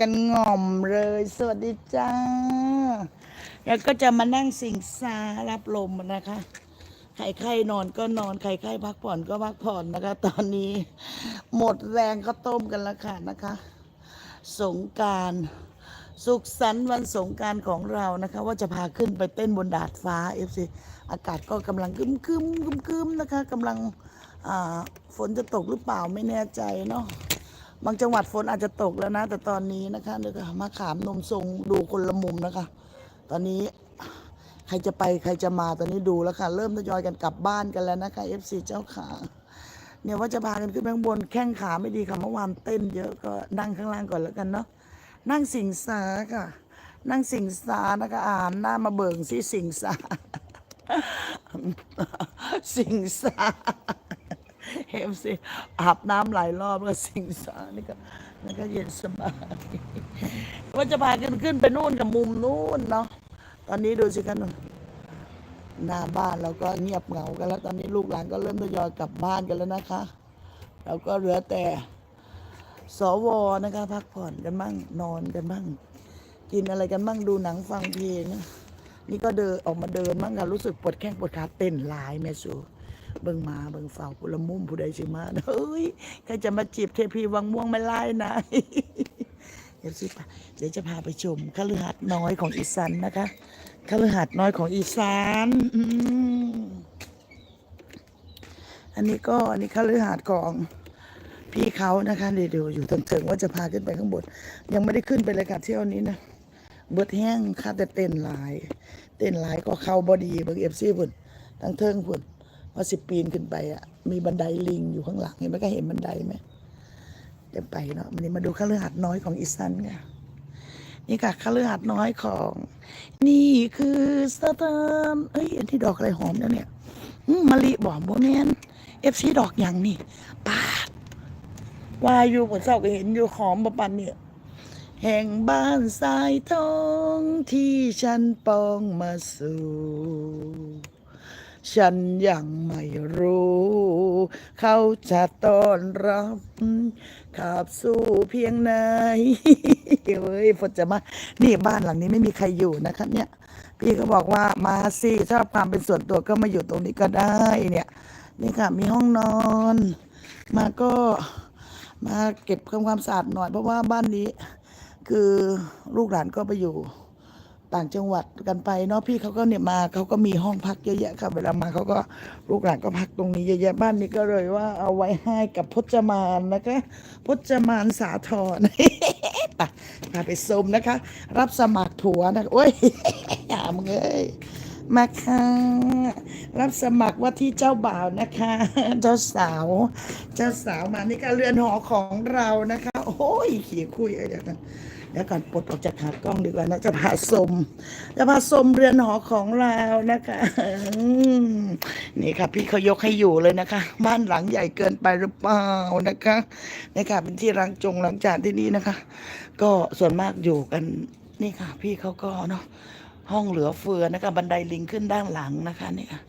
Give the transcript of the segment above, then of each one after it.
กันง่อมเลย สวัสดีจ้า แล้วก็จะมานั่งสิงซารับลมนะคะใครใครนอนก็นอนใครใครพักผ่อนก็พักผ่อนนะคะ ตอนนี้หมดแรงก็ต้มกันแล้วค่ะนะคะ สงการสุขสันต์วันสงการของเรานะคะ ว่าจะพาขึ้นไปเต้นบนดาดฟ้าเอฟซีอากาศก็กำลังคึมคึมคึมคึมนะคะกำลังฝนจะตกหรือเปล่าไม่แน่ใจเนาะ บางจังหวัดฝนอาจจะตกแล้วนะ แต่ตอนนี้นะคะเดี๋ยวมาขามนมทรงดูคนละมุมนะคะ ตอนนี้ใครจะไปใครจะมาตอนนี้ดูแล้วค่ะ เริ่มทยอยกันกลับบ้านกันแล้วนะคะ FC เจ้าขาเนี่ยว่าจะพากันขึ้นไปข้างบนแข้งขาไม่ดีค่ะเมื่อวานเต้นเยอะก็นั่งข้างล่างก่อนแล้วกันเนาะนั่งสิงสาค่ะ นั่งสิงสานะคะอ่านหน้ามาเบิ่งสิสิงสาสิงสา เอฟซีอาบน้ำหลายรอบแล้วสิงสานี่ก็นี่ก็เย็นสบายว่าจะพากันขึ้นไปนู่นกับมุมนู่นเนาะตอนนี้ดูสิกันหน้าบ้านเราก็เงียบเหงากันแล้ว ตอนนี้ลูกหลานก็เริ่มทยอยกลับบ้านกันแล้วนะคะเราก็เหลือแต่สวนะคะพักผ่อนกันบ้างนอนกันบ้างกินอะไรกันบ้างดูหนังฟังเพลงนี่ก็เดินออกมาเดินบ้างค่ะรู้สึกปวดแข้งปวดขาเต้นหลายแม่สู เบิ่งมาเบิ่งเฝ้าผู้ละมุมผู้ใดสิมาเฮ้ยใครจะมาจีบเทพีวังม่วงไม่ไล่นะเดี๋ยวสิปะเดี๋ยวจะพาไปชมคฤหาสน์น้อยของอีสานนะคะคฤหาสน์น้อยของอีสานอันนี้ก็อันนี้คฤหาสน์ของพี่เขานะคะเดี๋ยวอยู่เถิงๆว่าจะพาขึ้นไปข้างบน ยังไม่ได้ขึ้นไปเลยค่ะเที่ยวนี้นะเบิดแห้งค่าแต่เต้นหลาย เต้นหลายก็เข้าบอดีเบิงเอฟซีพุ่นทั้งเทิงพุ่น ว่าสิบปีนขึ้นไปอะ มีบันไดลิงอยู่ข้างหลังเห็นไหมก็เห็นบันไดไหมเดี๋ยวไปเนาะวันนี้มาดูคฤหาสน์น้อยของอีสันค่ะนี่ค่ะคฤหาสน์น้อยของ นี่คือสถานเอ้ยอันที่ดอกอะไรหอมแล้วเนี่ยมะลิบอกโมเมนเอฟซีดอกอย่างนี่ปาดว่าอยู่บนเสาก็เห็นอยู่หอมประปันเนี่ยแห่งบ้านสายทองที่ฉันปองมาสู่ ฉันยังไม่รู้ เขาจะต้อนรับขับสู้เพียงไหนเฮ้ยฝนจะมา นี่บ้านหลังนี้ไม่มีใครอยู่นะคะเนี่ย พี่ก็บอกว่ามาสิชอบความเป็นส่วนตัวก็มาอยู่ตรงนี้ก็ได้เนี่ย นี่ค่ะ มีห้องนอน มาก็มาเก็บทำความสะอาดหน่อยเพราะว่าบ้านนี้ คือลูกหลานก็ไปอยู่ ต่างจังหวัดกันไปเนาะพี่เขาก็เนี่ยมาเขาก็มีห้องพักเยอะแยะค่ะเวลามาเขาก็ลูกหลานก็พักตรงนี้เยอะแยะบ้านนี้ก็เลยว่าเอาไว้ให้กับพจมานนะคะพจมานสาธรไปพาไปชมนะคะ รับสมัครผัวนะโอ้ยอย่ามึงเอ้ยมาค่ะรับสมัครว่าที่เจ้าบ่าวนะคะ เจ้าสาว เจ้าสาวมานี่ก็เรือนหอของเรานะคะ โอ้ยขี่คุยอะไรกัน ดี๋ยวก่อนปลดออกจากขากล้องดีกว่านะจะพาชมจะพาชมเรือนหอของเรานะคะนี่ค่ะ พี่เขายกให้อยู่เลยนะคะ บ้านหลังใหญ่เกินไปหรือเปล่านะคะนี่ค่ะเป็นที่ล้างจงล้างจานที่นี่นะคะ ก็ส่วนมากอยู่กันนี่ค่ะ พี่เขาก็เนาะห้องเหลือเฟือนะคะบันไดลิงขึ้นด้านหลังนะคะนี่ค่ะ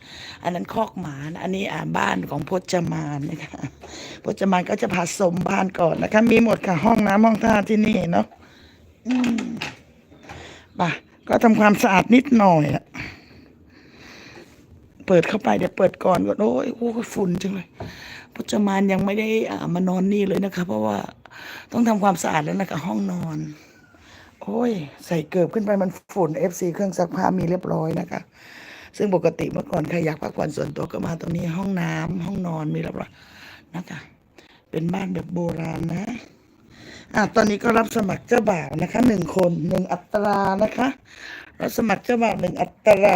อันนั้นคอกหมานะอันนี้อ่าบ้านของพจมานนะคะพจมานก็จะพาชมบ้านก่อนนะคะ มีหมดค่ะห้องน้ำห้องท่าที่นี่เนาะ ป่ะก็ทำความสะอาดนิดหน่อยอะเปิดเข้าไปเดี๋ยวเปิดก่อนก่อนโอ้ยโอ้ยฝุ่นจังเลยพจมานยังไม่ได้อ่ามานอนนี่เลยนะคะ เพราะว่าต้องทำความสะอาดแล้วนะคะห้องนอน โอ้ย ใส่เกิบขึ้นไปมันฝุ่น FC เครื่องซักผ้ามีเรียบร้อยนะคะ ซึ่งปกติเมื่อก่อนใครอยากพักผ่อนส่วนตัวก็มาตรงนี้ห้องน้ำห้องนอนมีเรียบร้อยนะคะ เป็นบ้านแบบโบราณนะ อะตอนนี้ก็รับสมัครเจ้าบ่าวนะคะหนึ่งคนหนึ่งอัตรานะคะรับสมัครเจ้าบ่าวหนึ่งอัตรา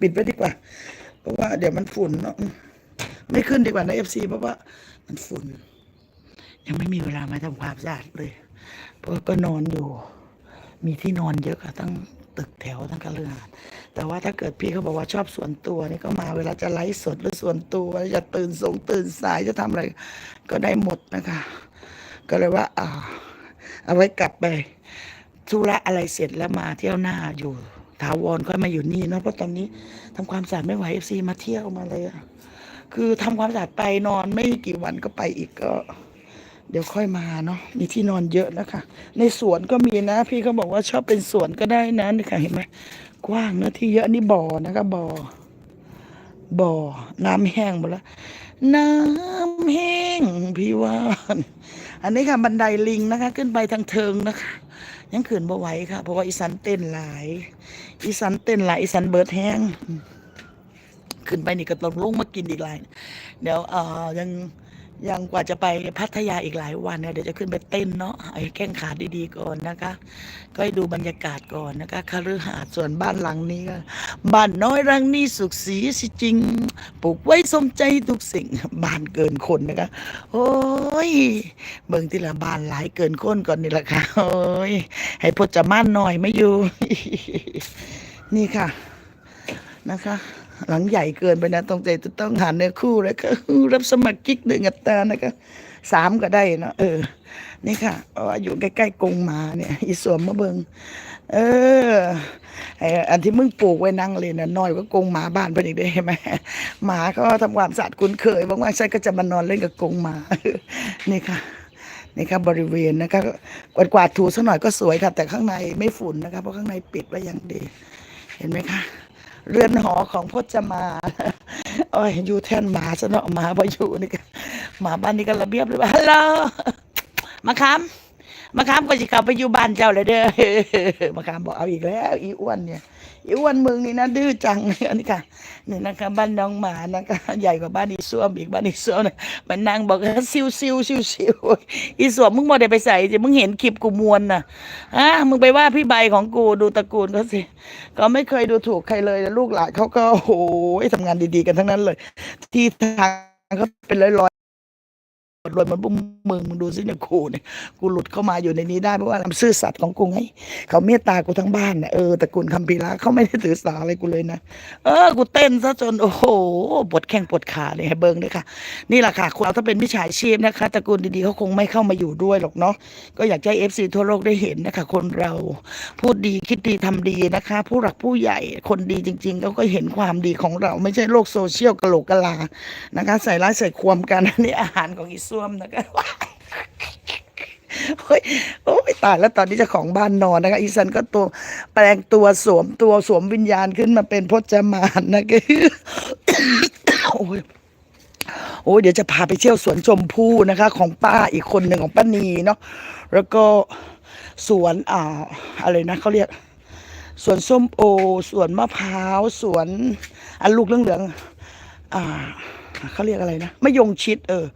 ปิดไว้ดีกว่า เพราะว่า เดี๋ยวมันฝุ่นเนาะไม่ขึ้นดีกว่านะเอฟซีเพราะว่า มันฝุ่น ยังไม่มีเวลามาทำความสะอาดเลย เพราะก็นอนอยู่ มีที่นอนเยอะค่ะตั้งตึกแถวทั้งกระเรือนแต่ว่าถ้าเกิดพี่เขาบอกว่าชอบส่วนตัวนี่ก็มาเวลาจะไลฟ์สดหรือส่วนตัวจะตื่นสงตื่นสายจะทำอะไร ก็ได้หมดนะคะ ก็เลยว่า อ่า เอาไว้กลับไปธุระอะไรเสร็จแล้วมาเที่ยวหน้าอยู่ถาวรค่อยมาอยู่นี่เนาะเพราะตอนนี้ทำความสะอาดไม่ไหวเอฟซีมาเที่ยวมาเลยอะคือทำความสะอาดไปนอนไม่กี่วันก็ไปอีกก็ เดี๋ยวค่อยมาเนาะมีที่นอนเยอะนะคะในสวนก็มีนะ พี่เขาบอกว่าชอบเป็นสวนก็ได้นะนี่ค่ะเห็นไหมกว้างเนื้อที่เยอะนี่บ่อนะคะบ่อบ่อ น้ำแห้งหมดแล้ว น้ำแห้งพี่ว่า อันนี้ค่ะบันไดลิงนะคะ ขึ้นไปทางเทิงนะคะ ยังขืนบ่ไหวค่ะ เพราะว่าอีสันเต้นหลาย อีสันเต้นหลายอีสันเบิดแห้งขึ้นไปนี่ก็ต้องลงมากินอีกหลายเดี๋ยวเอ่อยัง ยังกว่าจะไปพัทยาอีกหลายวันเนี่ยเดี๋ยวจะขึ้นไปเต้นเนาะไอ้แข้งขาดีๆก่อนนะคะ ก็ให้ดูบรรยากาศก่อนนะคะคฤหาสน์ส่วนบ้านหลังนี้ก็บ้านน้อยหลังนี้สุขสีสิจริงปลูกไว้สมใจทุกสิ่งบ้านเกินคนนะคะ โอ้ยเบิ่งที่ละบ้านหลายเกินคนก่อนนี่แหละค่ะโอ้ยให้พจมานหน่อยไม่อยู่ นี่ค่ะนะคะ หลังใหญ่เกินไปนะตรงใจจะต้องหาเนื้อคู่แล้วก็รับสมัครกิ๊กหนึ่งอัตรานะคะสามก็ได้เนะเออ นี่ค่ะเอาอยู่ใกล้ๆกรงหมาเนี่ย อีสวมมาเบิงเออไออันที่มึงปลูกไว้นั่งเลยนะน้อยกว่ากรงหมาบ้านเพิ่นอีกได้ไหมหมาก็ทำความสะอาดคุ้นเคยบางวันฉันก็จะมานอนเล่นกับกรงหมานี่ค่ะนี่ครับบริเวณนะคะกวาดกวาดถูสักหน่อยก็สวยค่ะ แต่ข้างในไม่ฝุ่นนะคะเพราะข้างในปิดไว้อย่างดี เห็นไหมคะ เรือนหอของพจมาโอ้ยอยู่แทนหมาซะเนาะหมาพออยู่นี่ก็หมาบ้านนี้ก็ระเบียบเลยว่าฮัลโหลมาค้ำมาค้ำก็จะกลับไปอยู่บ้านเจ้าเลยเด้อมาค้ำบอกเอาอีกแล้ว อีอ้วนเนี่ย อีอ้วนมึงนี่นะดื้อจังอันนี้ค่ะนี่นะคะบ้านน้องหมานะคะใหญ่กว่าบ้านอีส้วมอีกบ้านอีส้วมเนี่ยมันนางบอกว่าซิวซิวซิวซิวอีสวมมึงบ่ได้ไปใส่จะมึงเห็นคลิปกูมวนน่ะอะมึงไปว่าพี่ใบของกูดูตระกูลเขาสิก็ไม่เคยดูถูกใครเลยลูกหลานเขาก็โอ้โหทำงานดีๆกันทั้งนั้นเลย ที่ทางเขาเป็นร้อยๆ รวยมันพวกมึงมึงดูสิเนี่ยกูเนี่ยกูหลุดเข้ามาอยู่ในนี้ได้เพราะว่าความซื่อสัตย์ของกูไงเขาเมตตากูทั้งบ้านเนี่ยเออตระกูลคำพีระเขาไม่ได้ถือสาอะไรกูเลยนะเออกูเต้นซะจนโอ้โหปวดแข้งปวดขาเลยให้เบิงด้วยค่ะ นี่แหละค่ะคุณเราถ้าเป็นมิจฉาชีพนะคะตระกูลดีๆเขาคงไม่เข้ามาอยู่ด้วยหรอกเนาะก็อยากให้เอฟซีทั่วโลกได้เห็นนะคะคนเราพูดดีคิดดีทำดีนะคะ ผู้หลักผู้ใหญ่คนดีจริงๆเขาก็เห็นความดีของเราไม่ใช่โลกโซเชียลกะโหลกกะลานะคะ ใส่ร้ายใส่ความกันนนี้อาหารของอีส้วมนะคะโอ้ยโอ้ยตายแล้วตอนนี้เจ้าของบ้านนอนนะคะอีสันก็ตัวแปลงตัวสวมตัวสวมวิญญาณขึ้นมาเป็นพจมานนะคะโอ้ยโอ้ยเดี๋ยวจะพาไปเที่ยวสวนชมพู่นะคะ ของป้าอีกคนหนึ่งของป้านีเนาะแล้วก็สวนอ่าอะไรนะเขาเรียกสวนส้มโอสวนมะพร้าวสวนอันลูกเหลืองๆอ่า เขาเรียกอะไรนะมะยงชิดเออ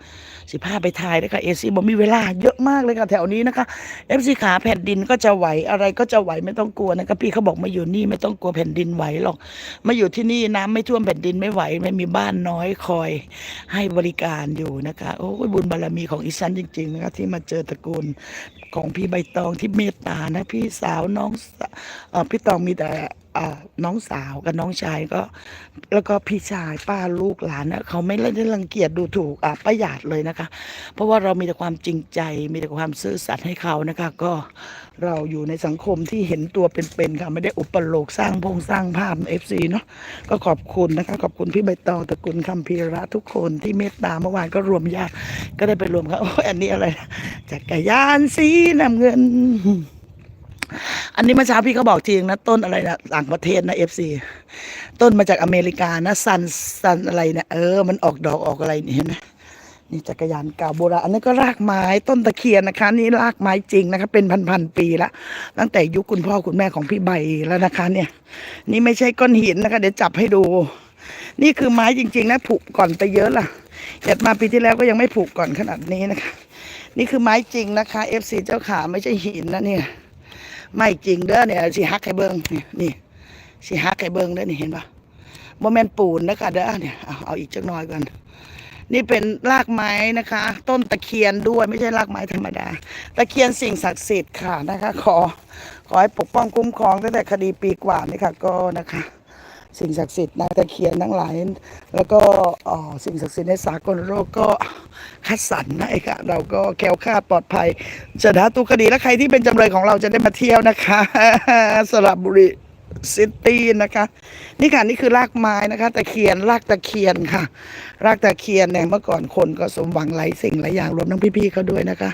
สิพาไปทายนะคะเอซีบอกมีเวลาเยอะมากเลยค่ะแถวนี้นะคะเอฟซีขาแผ่นดินก็จะไหวอะไรก็จะไหวไม่ต้องกลัวนะคะพี่เขาบอกมาอยู่นี่ไม่ต้องกลัวแผ่นดินไหวหรอกมาอยู่ที่นี่น้ำไม่ท่วมแผ่นดินไม่ไหวไม่มีบ้านน้อยคอยให้บริการอยู่นะคะโอ้ยบุญบารมีของอีสันจริงๆนะคะที่มาเจอตระกูลของพี่ใบตองที่เมตตานะพี่สาวน้องอพี่ตองมีแต่ น้องสาวกับน้องชายก็ แล้วก็พี่ชายป้าลูกหลานนะเขาไม่ได้รังเกียจดูถูกอะประหยัดเลยนะคะ เพราะว่าเรามีแต่ความจริงใจ มีแต่ความซื่อสัตย์ให้เขานะคะ ก็เราอยู่ในสังคมที่เห็นตัวเป็นๆค่ะไม่ได้อุปโลกสร้างพงสร้างภาพเอฟซีเนาะก็ขอบคุณนะคะ ขอบคุณพี่ใบตองตระกูลคำพีระทุกคนที่เมตตาเมื่อวานก็รวมญาติก็ได้ไปรวมกันโอ้ยอันนี้อะไรจักรยานสีน้ำเงิน อันนี้เมื่อเช้าพี่เขาบอกจริงนะ ต้นอะไรนะต่างประเทศนะเอฟซีต้นมาจากอเมริกานะซันซันอะไรเนี่ยเออมันออกดอกออกอะไรนี่เห็นไหมนี่จักรยานเก่าโบราณอันนี้ก็รากไม้ต้นตะเคียนนะคะ นี่รากไม้จริงนะคะ เป็นพันๆปีละตั้งแต่ยุคคุณพ่อคุณแม่ของพี่ใบแล้วนะคะ เนี่ย นี่ไม่ใช่ก้อนหินนะคะ เดี๋ยวจับให้ดู นี่คือไม้จริง ๆ นะผุก่อนไปเยอะล่ะเกิดมาปีที่แล้วก็ยังไม่ผุก่อนขนาดนี้นะคะ นี่คือไม้จริงนะคะเอฟซีเจ้าขาไม่ใช่หินนะเนี่ย ไม่จริงเด้อเนี่ยสิฮักไข่เบิงนี่นี่สิฮักไข่เบิงเด้อนี่เห็นปะโมเมนปูนนะคะเด้อเนี่ยเอาเอาอีกจักหน่อยก่อนนี่เป็นรากไม้นะคะ ต้นตะเคียนด้วยไม่ใช่รากไม้ธรรมดา ตะเคียนสิ่งศักดิ์สิทธิ์ค่ะนะคะ ขอขอให้ปกป้องคุ้มครองตั้งแต่คดีปีกว่านี่ค่ะก็นะคะ สิ่งศักดิ์สิทธิ์นะตะเคียนทั้งหลาย แล้วก็สิ่งศักดิ์สิทธิ์ในสากลโลกก็คัดสรรให้ค่ะเราก็แคล้วคลาดปลอดภัยจะนะตุกคดีและใครที่เป็นจำเลยของเราจะได้มาเที่ยวนะคะ สระบุรี ซิตี้นะคะ นี่ค่ะนี่คือรากไม้นะคะตะเคียนรากตะเคียนค่ะ รากตะเคียนเนี่ยเมื่อก่อนคนก็สมหวังหลายสิ่งหลายอย่างรวมทั้งพี่ๆเขาด้วยนะคะ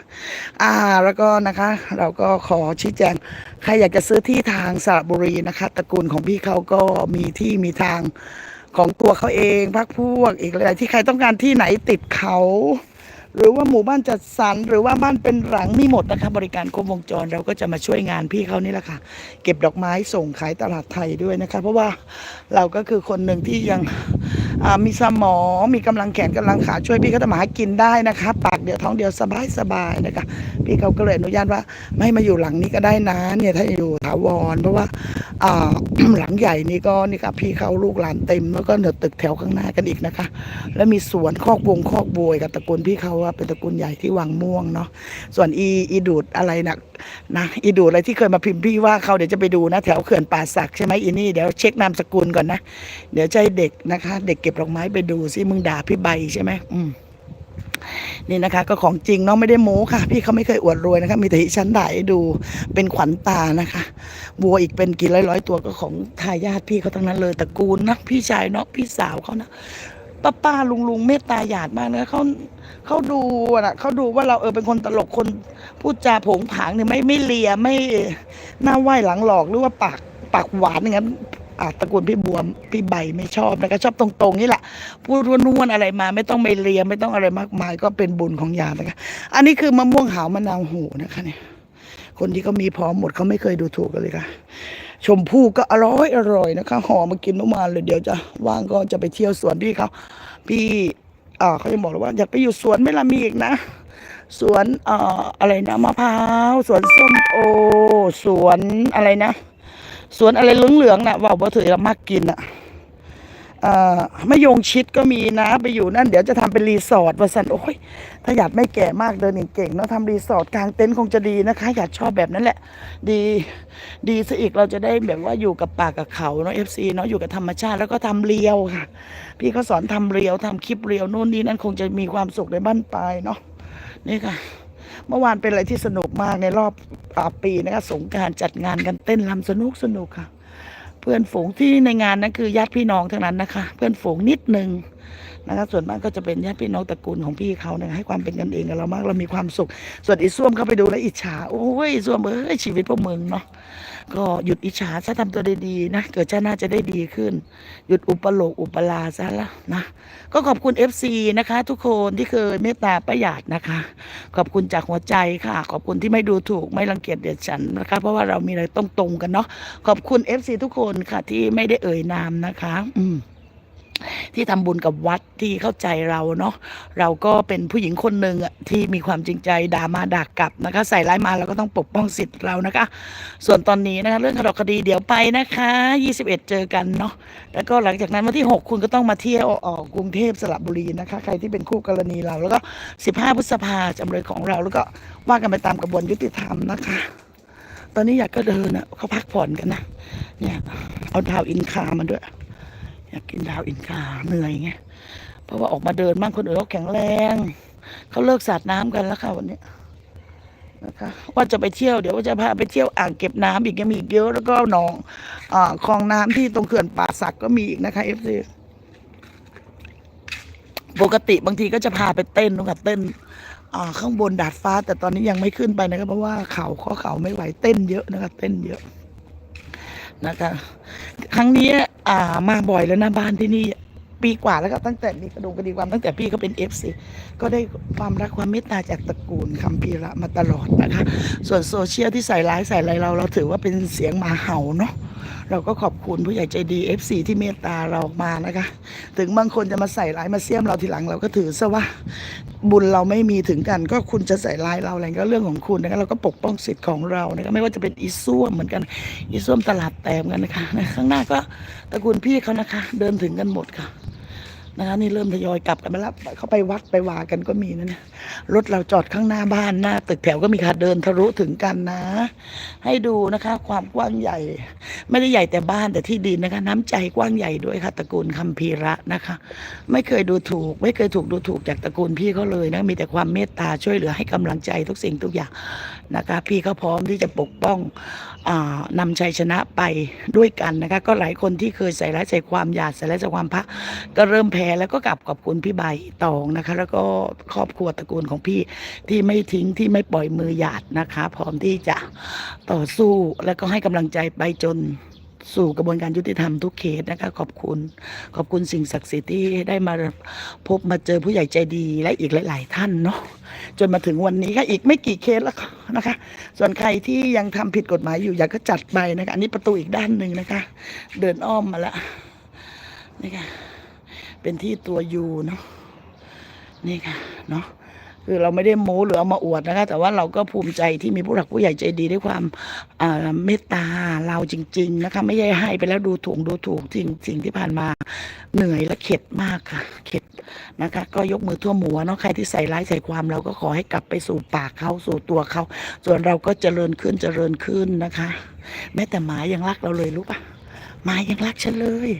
อ่าแล้วก็นะคะ เราก็ขอชี้แจงใครอยากจะซื้อที่ทางสระบุรีนะคะตระกูลของพี่เขาก็มีที่มีทางของตัวเขาเองพักพวกอีกหลายที่ใครต้องการที่ไหนติดเขา หรือว่าหมู่บ้านจัดสรรหรือว่าบ้านเป็นหลังมีหมดนะคะบริการครบวงจรเราก็จะมาช่วยงานพี่เขานี่แหละค่ะ เก็บดอกไม้ส่งขายตลาดไทยด้วยนะคะ เพราะว่าเราก็คือคนหนึ่งที่ยัง มีสมองมีกำลังแขนกำลังขาช่วยพี่เขาทำมาหากินได้นะคะปากเดียวท้องเดียวสบายสบายนะคะพี่เขาก็เลยอนุญาตว่าไม่มาอยู่หลังนี้ก็ได้นะเนี่ยถ้าอยู่ถาวร เพราะว่าอ่าหลังใหญ่นี่ก็นี่ค่ะพี่เขาลูกหลานเต็มแล้วก็เหนือตึกแถวข้างหน้ากันอีกนะคะ แล้วมีสวนคอกวงคอกบวยกับตระกูลพี่เขาว่าเป็นตระกูลใหญ่ที่วังม่วงเนาะส่วนอีอีดูดอะไรนะ นะอีดูอะไรที่เคยมาพิมพ์พี่ว่าเขาเดี๋ยวจะไปดูนะแถวเขื่อนป่าสักใช่ไหมอีนี่เดี๋ยวเช็คนามสกุลก่อนนะเดี๋ยวจะให้เด็กนะคะ เด็กเก็บดอกไม้ไปดูซิมึงด่าพี่ใบใช่ไหมอืมนี่นะคะ ก็ของจริงเนาะไม่ได้โม้ค่ะ พี่เขาไม่เคยอวดรวยนะคะ มีแต่ที่ฉันถ่ายให้ดูเป็นขวัญตานะคะวัวอีกเป็นกี่ร้อยร้อยตัวก็ของทายาทพี่เขาทั้งนั้นเลยตระกูลนะพี่ชายเนาะพี่สาวเขานะ ป้าป้าลุงลุงเมตตาหยาดมากนะเขาเขาดูนะเขาดูว่าเราเออเป็นคนตลกคนพูดจาผงผางเนี่ยไม่ไม่เลียไม่หน้าไหวหลังหลอกหรือว่าปากปากหวานอย่างนั้นอะตระกูลพี่บวมพี่ใบไม่ชอบนะคะชอบตรงๆนี่แหละพูดนวนๆอะไรมา ไม่ต้องไปเลียไม่ต้องอะไรมากมาย ก็เป็นบุญของยานะคะอันนี้คือมะม่วงหาวมะนาวโหนะคะเนี่ยคนที่เขามีพร้อมหมดเขาไม่เคยดูถูกกันเลยค่ะ ชมพู่ก็อร่อยอร่อยนะคะห่อมากินเมื่อวานเลยเดี๋ยวจะว่างก็จะไปเที่ยวสวนพี่เขาพี่อ่าเขาจะบอกเลยว่า อยากไปอยู่สวนไม่ละมีอีกนะ สวนเอ่ออะไรนะมะพร้าวสวนส้มโอ สวนอะไรนะ สวนอะไรเหลืองๆน่ะว่าบ่ถือเรามากกินอะเอ่อ มะยงชิดก็มีนะไปอยู่นั่นเดี๋ยวจะทำเป็นรีสอร์ทว่าสันโอ้ยถ้าอยากไม่แก่มากเดินเก่งๆเนาะทำรีสอร์ทกลางเต็นท์คงจะดีนะคะ อยากชอบแบบนั้นแหละ ดีดีซะอีกเราจะได้แบบว่าอยู่กับป่ากับเขาเนาะเอฟซีเนาะอยู่กับธรรมชาติแล้วก็ทำเรียวค่ะ พี่เขาสอนทำเรียวทำคลิปเรียวนู่นนี่นั่นคงจะมีความสุขในบ้านปลายเนาะนี่ค่ะเมื่อวานเป็นอะไรที่สนุกมากในรอบอ่าปีนะคะสงการจัดงานกันเต้นรำสนุกสนุกค่ะ พื่อนฝูงที่ในงานนั้นคือญาติพี่น้องทั้งนั้นนะคะ เพื่อนฝูงนิดนึงนะคะส่วนมากก็จะเป็นญาติพี่น้องตระกูลของพี่เขาเนี่ยให้ความเป็นกันเองกับเรามากเรามีความสุข ส่วนอีส้วมเข้าไปดูแลอิจฉาโอ้ยส้วมเอ้ยชีวิตพวกมึงเนาะ ก็หยุดอิจฉาซะทำตัวดีๆนะเกิดชาติหน้าจะได้ดีขึ้น หยุดอุปโลกอุปลาซะละนะก็ขอบคุณ FC นะคะ ทุกคนที่เคยเมตตาประหยัดนะคะ ขอบคุณจากหัวใจค่ะ ขอบคุณที่ไม่ดูถูกไม่รังเกียจเดียดฉันนะคะ เพราะว่าเรามีอะไรต้องตรงกันเนาะขอบคุณ FC ทุกคนค่ะที่ไม่ได้เอ่ยนามนะคะ อืม ที่ทำบุญกับวัดที่เข้าใจเราเนาะเราก็เป็นผู้หญิงคนหนึ่งอะที่มีความจริงใจด่ามาด่ากลับนะคะ ใส่ร้ายมาเราก็ต้องปกป้องสิทธิ์เรานะคะ ส่วนตอนนี้นะคะเรื่องคดีคดีเดี๋ยวไปนะคะ 21 เจอกันเนาะแล้วก็หลังจากนั้นวันที่ 6 คุณก็ต้องมาเที่ยวออกกรุงเทพสระบุรีนะคะ ใครที่เป็นคู่กรณีเรา แล้วก็ 15 พฤษภาจำเลยของเราแล้วก็ว่ากันไปตามกระบวนยุติธรรมนะคะ ตอนนี้อยากก็เดินอะเขาพักผ่อนกันนะเนี่ยเอาดาวอินคามาด้วย อยากกินดาวอินคาเหนื่อยไงเพราะว่าออกมาเดินบ้างคนอื่นเขาแข็งแรงเขาเลิกสาดน้ำกันแล้วค่ะวันนี้นะคะว่าจะไปเที่ยวเดี๋ยวว่าจะพาไปเที่ยวอ่างเก็บน้ำอีกยังมีอีกเยอะแล้วก็หนองอ่าคลองน้ำที่ตรงเขื่อนป่าสักก็มีอีกนะคะเอฟซีปกติบางทีก็จะพาไปเต้นนะคะเต้นข้างบนดาดฟ้า แต่ตอนนี้ยังไม่ขึ้นไปนะครับเพราะว่าเขาข้อเขาไม่ไหวเต้นเยอะนะคะเต้นเยอะ นะคะ ครั้งนี้อ่ามาบ่อยแล้วนะบ้านที่นี่ปีกว่าแล้วก็ตั้งแต่มีกระดงกกระดีความตั้งแต่พี่เขาเป็นเอฟซีก็ได้ความรักความเมตตาจากตระกูลคำพีระมาตลอดนะคะ ส่วนโซเชียลที่ใส่ร้ายใส่อะไรเราเราถือว่าเป็นเสียงหมาเห่าเนาะ เราก็ขอบคุณผู้ใหญ่ใจดี FC ที่เมตตาเรามานะคะ ถึงบางคนจะมาใส่ร้ายมาเสียมเราทีหลังเราก็ถือซะว่าบุญเราไม่มีถึงกัน ก็คุณจะใส่ร้ายเราอะไรก็เรื่องของคุณนะคะเราก็ปกป้องสิทธิ์ของเรานะคะไม่ว่าจะเป็นอีส้วมเหมือนกันอีส้วมตลาดแตมกันนะคะนะข้างหน้าก็ตระกูลพี่เขานะคะ เดินถึงกันหมดค่ะ นะคะนี่เริ่มทยอยกลับกันมาแล้วเขาไปวัดไปวากันก็มีนะเนี่ยรถเราจอดข้างหน้าบ้านหน้าตึกแถวก็มีค่ะเดินทะลุถึงกันนะ ให้ดูนะคะ ความกว้างใหญ่ ไม่ได้ใหญ่แต่บ้านแต่ที่ดินนะคะ น้ำใจกว้างใหญ่ด้วยค่ะตระกูลคำพีระนะคะ ไม่เคยดูถูก ไม่เคยถูกดูถูกจากตระกูลพี่เขาเลยนะมีแต่ความเมตตาช่วยเหลือให้กำลังใจทุกสิ่งทุกอย่างนะคะ พี่เขาพร้อมที่จะปกป้องอานำชัยชนะไปด้วยกันนะคะ ก็หลายคนที่เคยใส่ร้ายใส่ความหยาดใส่ร้ายใส่ความพระก็เริ่มแพ้แล้วก็กลับขอบคุณพี่ใบตองนะคะ แล้วก็ครอบครัวตระกูลของพี่ที่ไม่ทิ้งที่ไม่ปล่อยมือหยาดนะคะ พร้อมที่จะต่อสู้แล้วก็ให้กำลังใจไปจนสู่กระบวนการยุติธรรมทุกเขตนะคะขอบคุณขอบคุณสิ่งศักดิ์สิทธิ์ที่ได้มาพบมาเจอผู้ใหญ่ใจดีและอีกหลาย ๆ ท่านเนาะจนมาถึงวันนี้ค่ะอีกไม่กี่เคสแล้วนะคะ ส่วนใครที่ยังทำผิดกฎหมายอยู่อยากก็จัดไปนะคะอันนี้ประตูอีกด้านหนึ่งนะคะ เดินอ้อมมาแล้วนี่ค่ะ เป็นที่ตัวยูเนาะนี่ค่ะเนาะคือเราไม่ได้โม้หรือเอามาอวดนะคะ แต่ว่าเราก็ภูมิใจที่มีผู้หลักผู้ใหญ่ใจดีด้วยความเมตตาเราจริง ๆ นะคะ ไม่ใช่ให้ไปแล้วดูถูกดูถูกสิ่งสิ่งที่ผ่านมาเหนื่อยและเข็ดมากค่ะ เข็ดนะคะ ก็ยกมือทั่วหมัวเนาะใครที่ใส่ร้ายใส่ความเราก็ขอให้กลับไปสู่ปากเขาสู่ตัวเขา ส่วนเราก็เจริญขึ้นเจริญขึ้นนะคะ แม้แต่หมายังรักเราเลยรู้ปะหมายังรักฉันเลย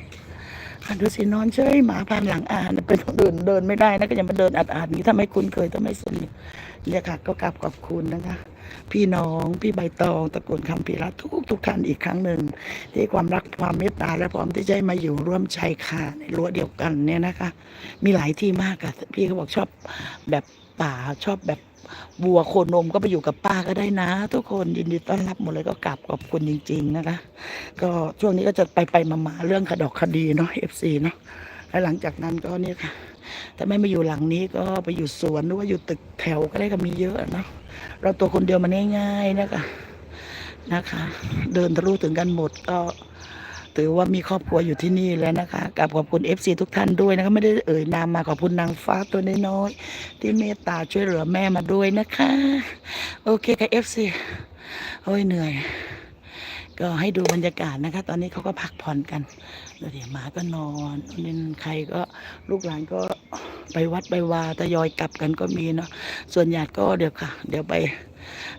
ดูสินอนเฉยหมาพานหลังอ่านเป็นคนอื่นเดินไม่ได้นะก็ยังมาเดินอัดอาดนี้ถ้าไม่คุ้นเคยถ้าไม่สนิทเนี่ยค่ะก็กลับขอบคุณนะคะ พี่น้องพี่ใบตองตระกูลคำพีรัตทุกทุกท่านอีกครั้งหนึ่งที่ความรักความเมตตาและพร้อมที่จะให้มาอยู่ร่วมชายคาในรั้วเดียวกันเนี่ยนะคะ มีหลายที่มากค่ะพี่เขาบอกชอบแบบป่าชอบแบบ วัวโคนมก็ไปอยู่กับป้าก็ได้นะ ทุกคนยินดีต้อนรับหมดเลยก็กลับขอบคุณจริง ๆ นะคะ ก็ช่วงนี้ก็จะไปไปมามาๆเรื่องคดอกคดีเนาะเอฟซีเนาะแล้วหลังจากนั้นก็เนี่ยค่ะถ้าไม่มาอยู่หลังนี้ก็ไปอยู่สวนหรือว่าอยู่ตึกแถวก็ได้ก็มีเยอะเนาะเราตัวคนเดียวมันง่ายๆนะคะนะคะ เดินทะลุถึงกันหมดก็ ถือว่ามีครอบครัวอยู่ที่นี่แล้วนะคะกับขอบคุณ FC ทุกท่านด้วยนะคะไม่ได้เอ่ยนามมาขอบคุณนางฟ้าตัวน้อยๆที่เมตตาช่วยเหลือแม่มาด้วยนะคะ โอเคค่ะ FC โอ้ยเหนื่อย ก็ให้ดูบรรยากาศนะคะ ตอนนี้เขาก็พักผ่อนกันเดี๋ยวหมาก็นอนนี่ใครก็ลูกหลานก็ไปวัดไปวาทยอยกลับกันก็มีเนาะส่วนญาติก็เดี๋ยวค่ะ เดี๋ยวไป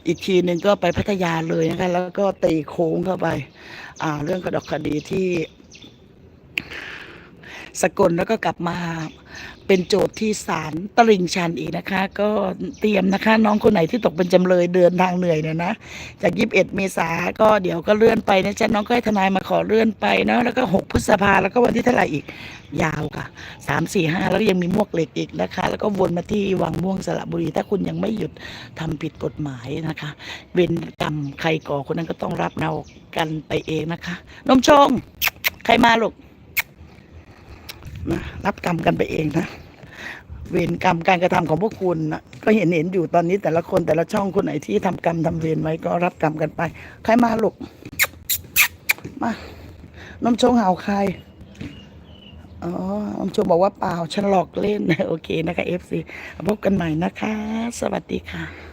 อีกทีหนึ่งก็ไปพัทยาเลยนะคะแล้วก็ตีโค้งเข้าไป อ่า เรื่องกระดกคดีที่สกลแล้วก็กลับมา เป็นโจทย์ที่ศาลตลิ่งชันอีกนะคะ ก็เตรียมนะคะน้องคนไหนที่ตกเป็นจำเลยเดินทางเหนื่อยเนี่ยนะ จากยีิบเอ็ดเมษาก็เดี๋ยวก็เลื่อนไปนะจ๊ะน้องก็ให้ทนายมาขอเลื่อนไปเนาะแล้วก็หกพฤษภาแล้วก็วันที่เท่าไหร่อีกยาวค่ะสามสี่ห้าแล้วยังมีมวกเหล็กอีกนะคะ แล้วก็วนมาที่วังม่วงสระบุรี ถ้าคุณยังไม่หยุดทำผิดกฎหมายนะคะ เวรกรรมใครก่อคนนั้นก็ต้องรับเอากันไปเองนะคะนมชงใครมาลูก นะรับกรรมกันไปเองนะ เวรกรรมการกระทำของพวกคุณนะก็เห็นเห็นอยู่ตอนนี้แต่ละคนแต่ละช่องคนไหนที่ทำกรรมทำเวรไว้ก็รับกรรมกันไป ใครมาลูกมานมชงเห่าใครอ๋อนมชงบอกว่าเปล่า ฉันหลอกเล่น โอเคนะคะเอฟซีพบกันใหม่นะคะ สวัสดีค่ะ